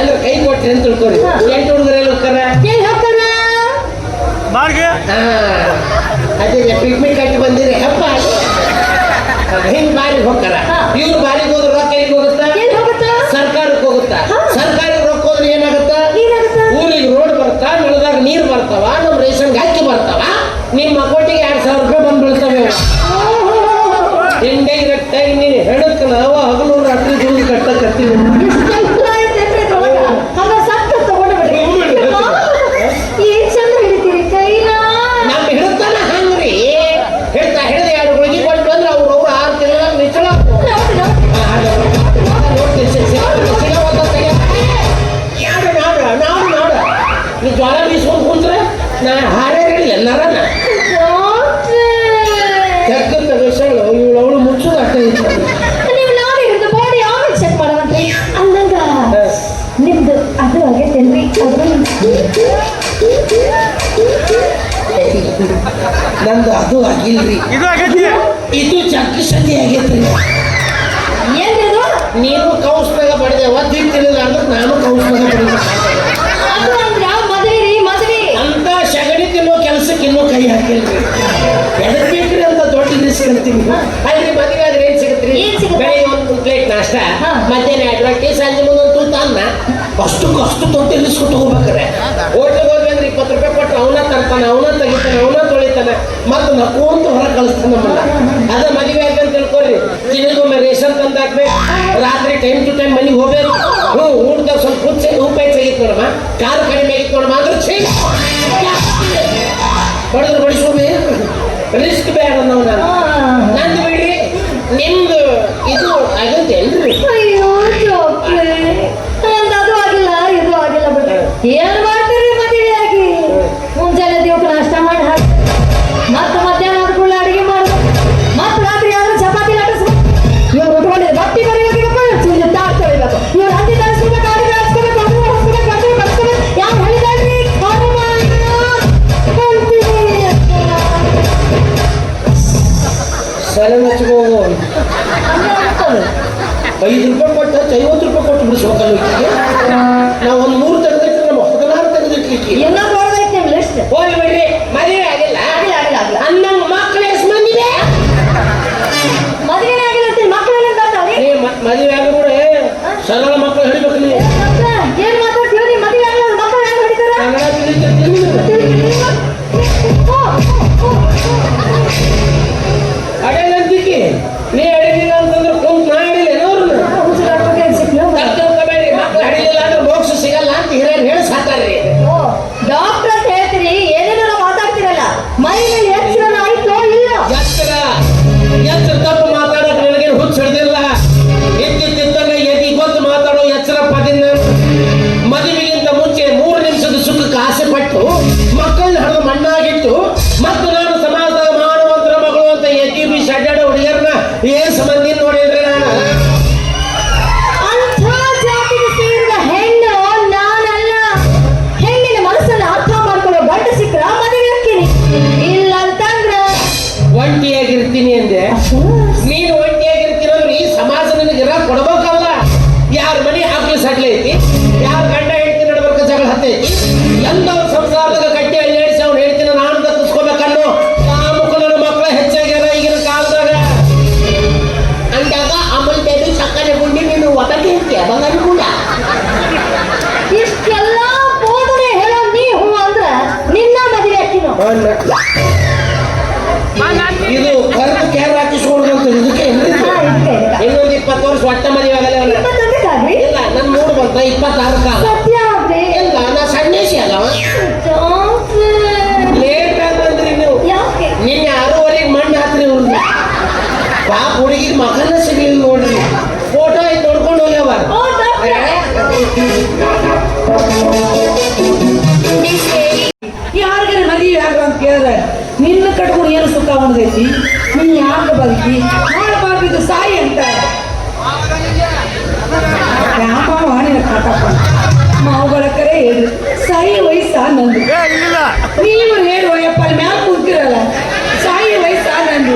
ಅಂದ್ರೆ ಕೈ ಕೊಟ್ರಿ ಅಂತ ತಿಳ್ಕೊರಿ. ಎಂಟು ಹುಡುಗರು ಎಲ್ಲ ಹೋಗ್ತಾರ ಅದೇ ಪಿಕ್ನಿಕ್ ಕಟ್ಟಿ ಬಂದಿರಿ. ಹಬ್ಬ ಹಿಂಗ್ ಬಾರಿಗೆ ಹೋಗ್ತಾರ. ಇವ್ರು ಬಾರಿಗೆ ಹೋದ್ರೆ ರೊಕ್ಕ ಎಲ್ಲಿಗೆ ಹೋಗುತ್ತಾ? ಎಲ್ಲಿ ಹೋಗುತ್ತಾ? ಸರ್ಕಾರಕ್ಕೆ ಹೋಗುತ್ತಾ. ಸರ್ಕಾರಕ್ಕೆ ರೊಕ್ಕ ಹೋದ್ರೆ ಏನಾಗುತ್ತಾ? ಏನಾಗುತ್ತಾ? ಊರಿಗೆ ರೋಡ್ ಬರ್ತಾ ನಳದಾಗ ನೀರು ಬರ್ತಾವ? ನಮ್ಮ ರೇಷನ್ಗೆ ಅಕ್ಕಿ ಬರ್ತಾವ? ನಿಮ್ಮ ಅಕೌಂಟಿಗೆ ಎರಡ್ ಸಾವಿರ ರೂಪಾಯಿ ಬಂದು ಬೀಳ್ತವೆ ಇಂಡೈರೆಕ್ಟ್ ಆಗಿ ನೀನು ಹೇಳಕ್ ನಾವು ಹಗಲು ರಾತ್ರಿ ದುಡ್ಡು ಕಟ್ಟಕತ್ತೀವಿ ನಂದು ಅದು ಆಗಿಲ್ರಿ. ಇದು ಆಗೈತಿ ಇದು ಚಕ್ಕ ಸತಿ ಆಗೈತ್ರಿ. ಏನಿದು? ನೀನು ಕೌಸ್ನಾಗ ಬಡಿದೆ ಒದ್ದಿತ್ತಿಲ್ಲ ಅಂದ್ರೆ ನಾನು ಕೌಸ್ನಾಗ ಬಡಿದೆ ಅಂತ ಸಗಣಿ ತಿನ್ನೋ ಕೆಲಸಕ್ಕೆ ಇನ್ನೂ ಕೈ ಹಾಕಿಲ್ರಿ. ಎದಕ್ ಬೇಕ್ರಿ ಅಂತ ದೊಡ್ಡ ರಿಸ್ಕ್ ಅಂತೀನಿ ಅಲ್ಲಿ ಮದುವೆ ಆದ್ರೆ ಏನ್ ಸಿಗತ್ತೆ ಏನ್ ಸಿಗುತ್ತೆ? ಬೆಳಿಗ್ಗೆ ಒಂದು ಪ್ಲೇಟ್ ನಾಷ್ಟ. ಮಧ್ಯಾಹ್ನ ಎರಡು ರೊಟ್ಟಿ ಸಂಜೆ ಮುಂದೆ ಒಂದು ತೂತ ಅನ್ನ ಅಷ್ಟಕ್ಕೂ ಅಷ್ಟು ದೊಡ್ಡ ಇಳಿಸ್ಕೊಟ್ಟು ಹೋಗ್ಬೇಕಾರೆ ಹೋಟ್ಲಿಗೆ ಹೋದ್ವಿ ಇಪ್ಪತ್ತು ರೂಪಾಯಿ ಕೊಟ್ಟು ಅವನ ತರ್ತಾನೆ, ಅವನ ತೆಗಿತಾನೆ, ಅವನ ತೊಳಿತಾನೆ. ಮತ್ತೆ ನಕ್ಕೊಂತ ಹೊರ ಕಳಿಸ್ತಾನೆ ನಮ್ಮನ್ನ. ಅದ ಮದುವೆ ಆಗಿ ಅಂತ ತಿಳ್ಕೊರಿ ತಿಂಗಳಿಗೊಮ್ಮೆ ರೇಷನ್ ತಂದು ರಾತ್ರಿ ಟೈಮ್ ಟು ಟೈಮ್ ಮನೆಗೆ ಹೋಗ್ಬೇಕು. ಹ್ಞೂ, ಊಟದಾಗ ಸ್ವಲ್ಪ ಹುಚ್ಚೆ ರೂಪಾಯಿ ತೆಗಿತು ನೋಡಮ್ಮ. ಕಾರು ಕಡಿಮೆ ಆಗಿತ್ತು ನೋಡಮ್ಮ. ಅಂದ್ರೆ ಛೇ! ಬಡಿದ್ರು ಬಡಿಸ್ಕೊಂಬಿ ರಿಸ್ಕ್ ಬೇಡ ನಾವು ನಾನು. ನಂದು ಬಿಡಿ ನಿಮ್ದು ಇದು ಆಗತ್ತೇನ್ರಿ ರೂಪಾಯಿ ಕೊಟ್ಟು ಹಿರಿಯರು ಹೇಳಿ ಸಾಕಾರ್ರಿ ಡಾಕ್ಟರ್ ಹೇಳ್ತೀರಿ ಏನೇನೋ ಮಾತಾಡ್ತಿರಲ್ಲ ಮೈ ಮೇಲೆ ಯಾರಿಗಾರ ಮದುವೆ ಆಗ ಅಂತ ಕೇಳಿದ್ರೆ ನಿನ್ನ ಕಟ್ಕೊಂಡು ಏನು ಸುಖ ಉಣ್ದೈತಿ ನೀನ್ ಯಾಕೆ ಬದುಕಿ? ಮಾಡಬಾರ್ದು ಸಾಯಿ ಅಂತ. ರಾಮವ ನಿನ್ನ ಕಟ್ಟಪ್ಪ ಮಾವುಗಳ ಕರೆ ಹೇಳಿ. ಸಾಯಿ ವಯಸ್ಸ ನಂದು. ಏ ಇಲ್ಲ ನೀವು ಹೇಳು ಯಪ್ಪ ಅಲ್ಲಿ ಮ್ಯಾಲ ಕೂತಿರಲ್ಲ. ಸಾಯಿ ವಯಸ್ಸ ನಂದು.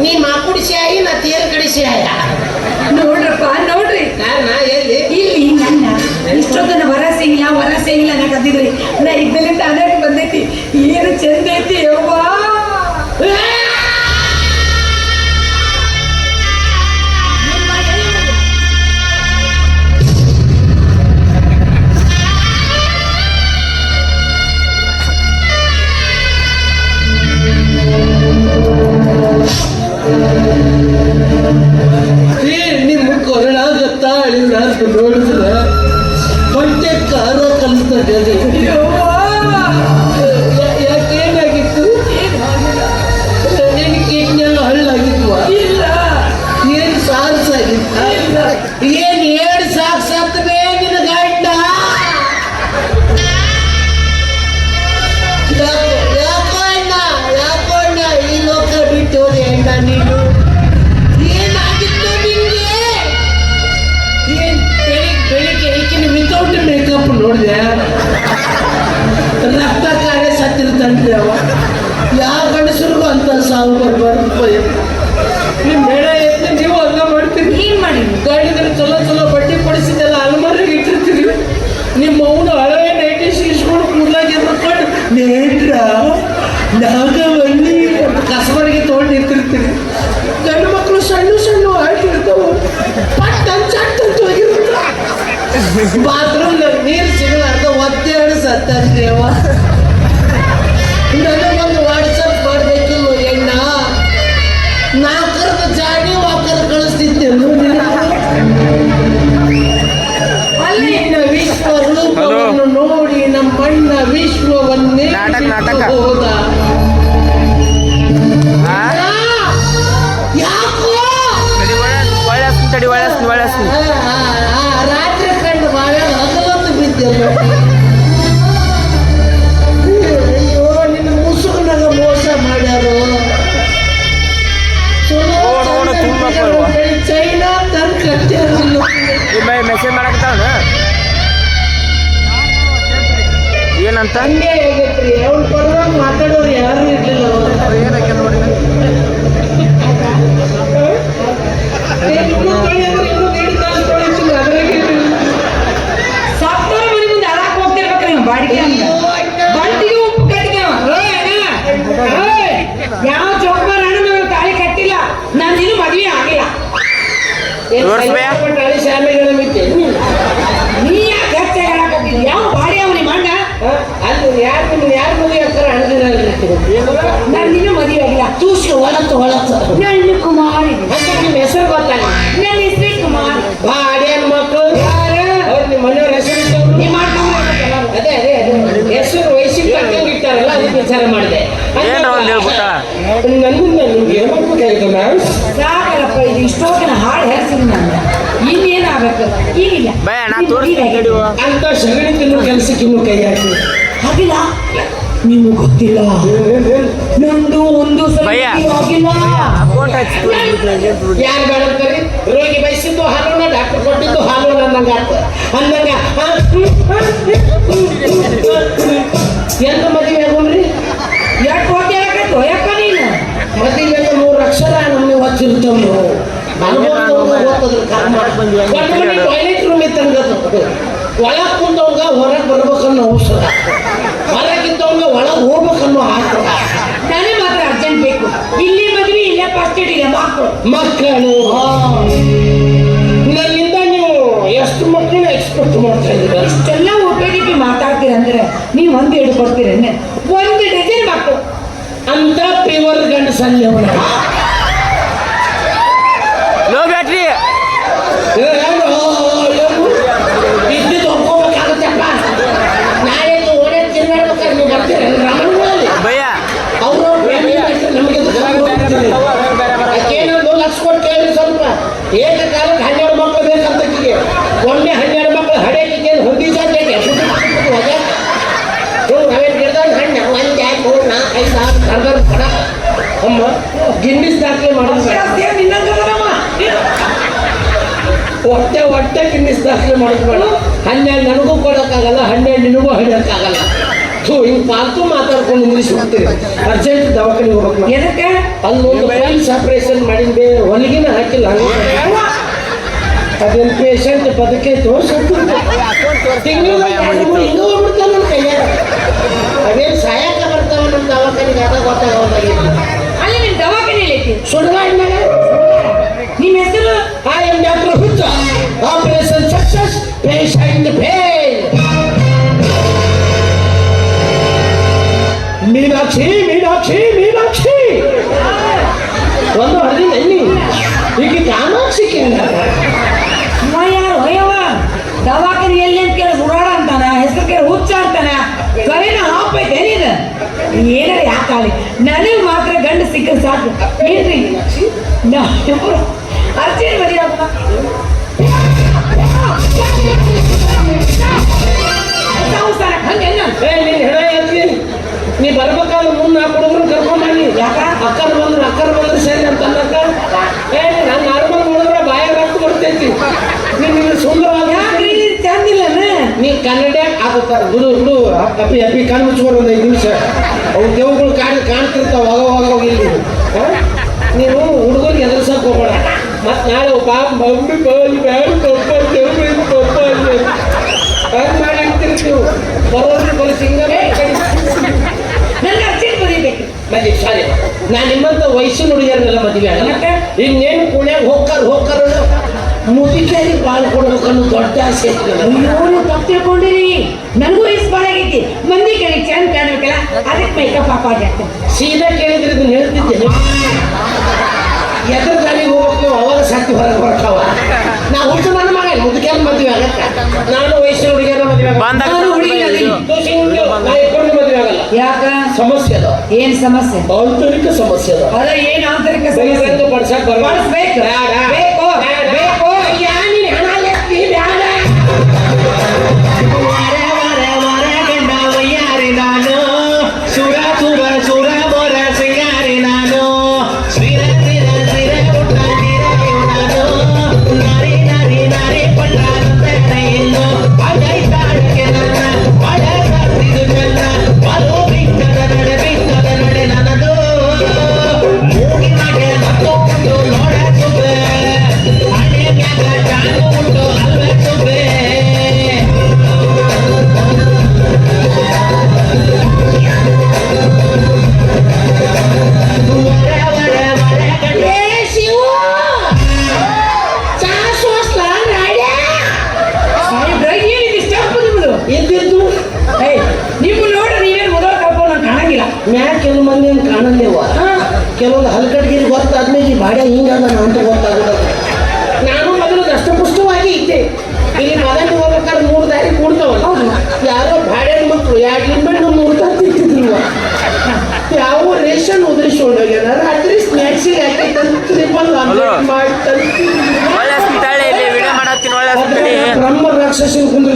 ನೀ ಮಾಕುಡಿಸಿ ಆಯಿ ನಾ ತೇರು ಕಡಿಸಿ ಆಯ ನೋಡ್ರಪ್ಪ ನೋಡ್ರಿ. ನಾ ಎಲ್ಲಿ ಇಲ್ಲಿ ನನ್ನ ಇಷ್ಟೊತ್ತನ ವರ ಇಲ್ಲ ವರ ಇಲ್ಲ ನಾ ಕದ್ದಿದ್ರಿ ನಾ ಇದ್ದಲ್ಲಿಂದ ತಾನೇ ಬಂದೈತಿ. ಏನು ಚಂದ ಐತಿ ಯವ್ವಾ? ಏ, ನಿಮ್ಮ ಕೊರಳಾಗತ್ತ ಅಳಿಲ್ಲ ಅಂತ ನೋಡಿದ್ರೆ? ಹೊಟ್ಟೆ ಕಾರ ಕಲಿತದೆ ನೋಡಿದೆ. ರಕ್ತ ಕಾರ್ಯ ಸತ್ತಿರ್ತಂತೆ ಅವ. ಯಾವ ಗಂಡಸರಿಗೂ ಅಂತ ಸಾವು ಬರ್ಬಾರ್ದು ನಿಮ್ಮ ಬೆಳೆ ಎತ್ತಿ ನೀವು ಹಂಗ ಮಾಡ್ತೀರಿ? ಏನ್ ಮಾಡಿ? ಗಾಡಿದ್ರೆ ಚಲೋ ಚಲೋ ಬಟ್ಟೆ ಕೊಡಿಸಿದ್ದೆಲ್ಲ ಅಲ್ಮಾರಿಗೆ ಇಟ್ಟಿರ್ತೀರಿ. ನಿಮ್ಮ ಅವನು ಹಳೆ ನೈಟಿ ಇಸ್ಕೊಂಡು ಕೂಡ್ಲಾಗ ಎದ್ಕೊಂಡು ನೇತ್ರ ನಾಗವಲ್ಲಿ ಕಸಬರಿಗೆ ತೊಗೊಂಡು ಇರ್ತಿರ್ತೀರಿ ಗಂಡು ಮಕ್ಕಳು ಸಣ್ಣ ಸಣ್ಣ ಆಟಿರ್ತಾವ ಪಟ್ ಚಟ್ಟ ಚಟ್ ಅಂತ ಆಡಿ ಸತ್ತಾರ್ರಿ ಅವ ನನಗೊಂದು ವಾಟ್ಸಪ್ ಮಾಡ್ಬೇಕಿಲ್ಲ ಎಣ್ಣ. ನಾಲ್ಕರದ ಜಾಡಿ ವಾಕರ್ ಕಳಿಸ್ತಿದ್ದೆ ಅಲ್ಲಿನ ವಿಶ್ವ ವಿಶ್ವರೂಪವನ್ನು ನೋಡಿ ನಮ್ಮಣ್ಣ ವಿಶ್ವವನ್ನೇ. ಹೋದ ಏನಂತ ಹಂಗೆ ಆಗ್ಬೇಕು ಈಗಿಲ್ಲ ತೋರಿಸ್ತೀನಿ ತಡಿ ಅಂತ ಸಗಣಿ ತಿನ್ನು ಕೆಲಸಕ್ಕೆ ಇನ್ನು ಕೈ ಹಾಕಿ. ಆಗಿಲ್ಲ ನಿಮ್ಗೆ ಗೊತ್ತಿಲ್ಲ. ನಂದು ಒಂದು ಭಯ. ಅಕೌಂಟ್ ಹಚ್ಚಿ ಯಾರು ಬೇಡಂತಾರೆ ರೋಗಿ ಬಯಸಿದ್ದು ಹಾಲೋಣ ಡಾಕ್ಟರ್ ಕೊಟ್ಟಿದ್ದು ಹಾಲೋಣ ಅಂದಂಗ ಆತ. ಅಂದಂಗ. ಎಂತ ಮದುವೆ ಆಗೋಣ್ರಿ? ಎರಡು ಕೋಟಿ ಹೇಳಕತ್ತು ಯಪ್ಪ ನೀನು? ಮದುವೆಗೆ ಮೂರು ಅಕ್ಷರ ನಮ್ಮ ಹೊತ್ತಿರ್ತವ್ರು ನಾವು ಟಾಯ್ಲೆಟ್ ರೂಮ್ ಇತ್ತಂಗದು ಒಳಗ್ ಕುಂತವಂಗ ಹೊರಗೆ ಬರ್ಬೇಕನ್ನೋ ಅವಸರ ಹೊರಗಿದ್ದವಂಗ ಒಳಗೆ ಹೋಗ್ಬೇಕನ್ನೋ ಆಸರ ನನಗೆ ಮಾತ್ರ ಅರ್ಜೆಂಟ್ ಬೇಕು. ಇಲ್ಲಿ ಮದ್ವಿ ಇಲ್ಲೇ ಫಸ್ಟ್ ಇದೆ ಮಕ್ಕಳು ಮಕ್ಕಳು ನನ್ನಿಂದ ನೀವು ಎಷ್ಟು ಮಕ್ಕಳನ್ನ ಎಕ್ಸ್ಪೆಕ್ಟ್ ಮಾಡ್ತಾ ಇದ್ದೀರಾ? ಇಷ್ಟೆಲ್ಲ ಉಪಯೋಗಿಸಿ ಮಾತಾಡ್ತೀರ ಅಂದ್ರೆ ನೀವು ಒಂದು ಹಿಡು ಕೊಡ್ತೀರೇನೆ? ಒಂದು ಡಜನ್ ಮಕ್ಕಳು ಅಂತ ಪ್ಯೂರ್ ಗಂಡಸಲ್ಲಿ ಅವನ. ಏಕಕಾಲಕ್ಕೆ ಹನ್ನೆರಡು ಮಕ್ಕಳು ಬೇಕಂತ ಒಮ್ಮೆ ಹನ್ನೆರಡು ಮಕ್ಕಳು ಹಡೆ ಕಿಗೆ ಹೊಂದಿ ಹೋದ ಹಣ್ಣು ಐದು ಗಿನ್ನಿಸ್ ದಾಖಲೆ ಮಾಡಿಸ್ಬೇಡ ಹೊಟ್ಟೆ ಹೊಟ್ಟೆ ಗಿನ್ನಿಸ್ ದಾಖಲೆ ಮಾಡೋದು ಬೇಡ. ಹನ್ನೆರಡು ನನಗೂ ಕೊಡೋಕ್ಕಾಗಲ್ಲ, ಹನ್ನೆರಡು ನಿನಗೂ ಹಣ್ಣಕ್ಕಾಗಲ್ಲ ಥೂ ಹಿಂಗೆ ಪಾಲ್ತು ಮಾತಾಡ್ಕೊಂಡು ಇಂಗ್ಲೀಷ್ ಅರ್ಜೆಂಟ್ ದವಾಖಾನೆ ಹೋಗ್ಬೇಕು ಏನಕ್ಕೆ ಅಲ್ಲೊಂದು ಫೈಲ್ಸ್ ಆಪರೇಷನ್ ಮಾಡಿದ್ದೆ ಹೊಲಿಗಿನ ಹಾಕಿಲ್ಲ ಅದೊಂದು ಪೇಷಂಟ್ ಬದುಕೈತು ತಿಂಗಳು ಹಿಂಗೆ ಹೋಗ್ಬಿಡ್ತಾನೆ ನನ್ನ ಕೈಯಾಗ. ಅದೇನು ಸಾಯಕ ಬರ್ತಾವ ನಮ್ಮ ದವಾಖಾನೆಗೆ ಯಾರ ಗೊತ್ತಾಗವಲ್ದಾಗಿತ್ತು ಅಲ್ಲಿ ನಿನ್ ದವಾಖಾನೆ ಐತಿ ಸುಡುಗಾಡಿನಾಗ ನಿಮ್ಮ ಹೆಸರು? I am Dr. Huja. Operation success, patient fail. Meenakshi Meenakshi Meenakshi ಒಂದು ಹರಿದ ಎಣ್ಣಿ ಈಗ ಕಾಮಾಕ್ಷಿ ಅವ ಯಾರು? ಅಯ್ಯವ ದವಾಖಾನೆ ಎಲ್ಲಿ ಅಂತ ಕೇಳಿ ಸುಡಾಡ ಅಂತಾನ ಹೆಸರು ಕೇಳಿ ಹುಚ್ಚ ಅಂತಾನ. ಕರೆನ ಹಾಪ್ ಐತೆ ಏನಿದ ಏನಾರ ಯಾಕಾಲಿ ನನಗೆ ಮಾತ್ರ ಗಂಡ ಸಿಕ್ಕ ಸಾಕು. ಏನ್ರಿ? ನಾವಿಬ್ರು ಅರ್ಜೆಂಟ್ ಮದುವೆ ಹಂಗೆಲ್ಲ ಏ ನೀನ್ ಹೆಣ ಎತ್ತಿ ನೀ ಬರ್ಬೇಕಾದ್ರೆ ಮುಂದೆ ಆ ಹುಡುಗರು ಕರ್ಕೊಂಡ್ ಬನ್ನಿ. ಯಾಕ? ಅಕ್ಕರ್ ಬಂದ್ರು ಅಕ್ಕರ್ ಬಂದ್ರೆ ಸರಿ ಅಂತ ಅನ್ನಕ್ಕ ಏ ನಾನು ನಾರ್ಮಲ್ ನೋಡಿದ್ರೆ ಬಾಯ ರಕ್ತ ಬರ್ತೈತಿ. ನೀನ್ ನೀನು ಸುಂದರವಾಗಿ ಚಂದಿಲ್ಲನ? ನೀ ಕನ್ನಡ ಆಗುತ್ತಾರೆ ಗುರು ಗುರು ಅಪ್ಪಿ ಅಪ್ಪಿ ಕಣ್ಣು ಮುಚ್ಕೊಂಡು ಒಂದು ಐದು ನಿಮಿಷ. ಅವು ದೇವುಗಳು ಕಾಣ್ ಕಾಣ್ತಿರ್ತಾವ ಅವಾಗ ಅವಾಗ ಇಲ್ಲಿ? ನೀನು ಹುಡುಗರಿಗೆ ಎದುರಿಸಕ್ ಹೋಗೋಣ ಮತ್ತೆ ನಾಳೆ ಪಾಪ ಮಮ್ಮಿ ಬಾಯಿ ಬ್ಯಾಡ ಪಪ್ಪ ದೇವ್ರು ಪಪ್ಪ ಅಲ್ಲಿ ಮಾಡಿ ಹಾಕ್ತಿರ್ತೀವಿ ಬರೋದ್ರ ಬರೋ ಸಿಂಗರೇ ನನ್ನ ಮದಿ ಸಾರಿ. ನಾ ನಿಮ್ಮಂತ ವಯಸ್ಸಿನ ಹುಡುಗಿಯರನ್ನೆಲ್ಲ ಮದುವೆ ಆಗಲ್ಲ? ಇನ್ನೇನು ಪುಣ್ಯಾಗ ಹೋಗ್ಕಾರ ಹೋಗ್ಕಾರ ಮುದುಕಿಯರಿಗೆ ಬಾಳ್ ಕೊಡ್ಬೇಕನ್ನೋ ದೊಡ್ಡ ಆಸೆ ನೀವು ತಪ್ಪು ತಿಳ್ಕೊಂಡಿರಿ. ನನಗೂ ವಯಸ್ಸು ಭಾಳ ಆಗೈತಿ. ಮಂದಿ ಕಡೆ ಚಂದ ಕಾಣಬೇಕಲ್ಲ? ಅದಕ್ಕೆ ಮೇಕಪ್ ಹಾಕೋದು ಸೀದಾ ಕೇಳಿದ್ರೆ ಇದನ್ನ ಹೇಳ್ತಿದ್ದೇನೆ ಎದ್ರ ದಾರಿಗೆ ಹೋಗ್ಬೇಕು ನೀವು ಅವಾಗ ಸಾಕಿ ಹೊರಗೆ ಬರ್ತಾವ ನಾ ಹುಟ್ಟು ನನ್ನ ಮಗ ಮುದುಕಿಯರ ಮದುವೆ ಆಗತ್ತ. ನಾನು ವಯಸ್ಸಿನ ಹುಡುಗಿಯರ ಮದುವೆ ನಾನು ಹುಡುಗಿ ಯಾಕ ಸಮಸ್ಯೆ ಅದ ಏನ್ ಸಮಸ್ಯೆ? ಆಂತರಿಕ ಸಮಸ್ಯೆ ಅದ ಅದ ಏನ್ ಆಂತರಿಕ ಸಮಸ್ಯೆ? ಬೈರಂಗ ಬಡ್ಸಕ್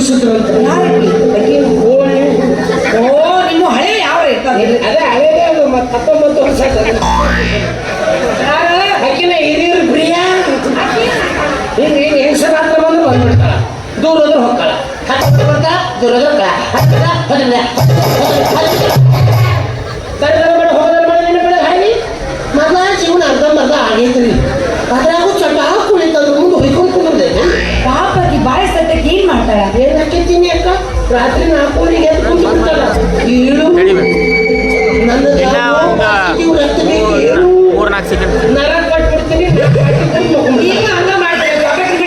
ಕುಂದ್ರಿಸಿದ್ರು ಅಂತ ಹಳೆ ಯಾವ ಇರ್ತಾರೆ ಅದೇ ಅದೇ ಅದು ಮತ್ತೆ ಹತ್ತೊಂಬತ್ತು ವರ್ಷ ಆಕಿನ ಹಿರಿಯರು ಪ್ರಿಯ ಹಿಂಗೆ ಬಂದ್ರೆ ಬಂದ್ಬಿಡ್ತಾಳ ದೂರ ಹೋದ್ರೆ ಹೋಗ್ತಾಳ ಹತ್ತಿರ ಬರ್ತಾ ದೂರ ಹೋದ್ರೆ. ಹತ್ತಿರ ಹೋದ್ರೆ ತರಗರ ಬೇಡ ಹೋಗೋದ್ರ ಬೇಡ ನಿನ್ನ ಬೇಡ ಜೀವನ ಅರ್ಧ ಮುಂದೆ ಹೊಯ್ಕೊಂಡು ಕುಂದ್ರದೇನೆ ಪಾಪಕ್ಕೆ ಬಾಯಿ ಸತ್ತಕ್ಕೆ ಏನ್ ಮಾಡ್ತಾರೆ ಏನ್ ಹಾಕೈತೀನಿ ಅಕ್ಕ. ರಾತ್ರಿ ನಾಲ್ಕೂವರೆಗೆ ಎದ್ದು ಏಳು. ಮೂರ್ನಾಲ್ಕು ಸೆಕೆಂಡ್ ನರ ಕಟ್ಬಿಡ್ತೀನಿ.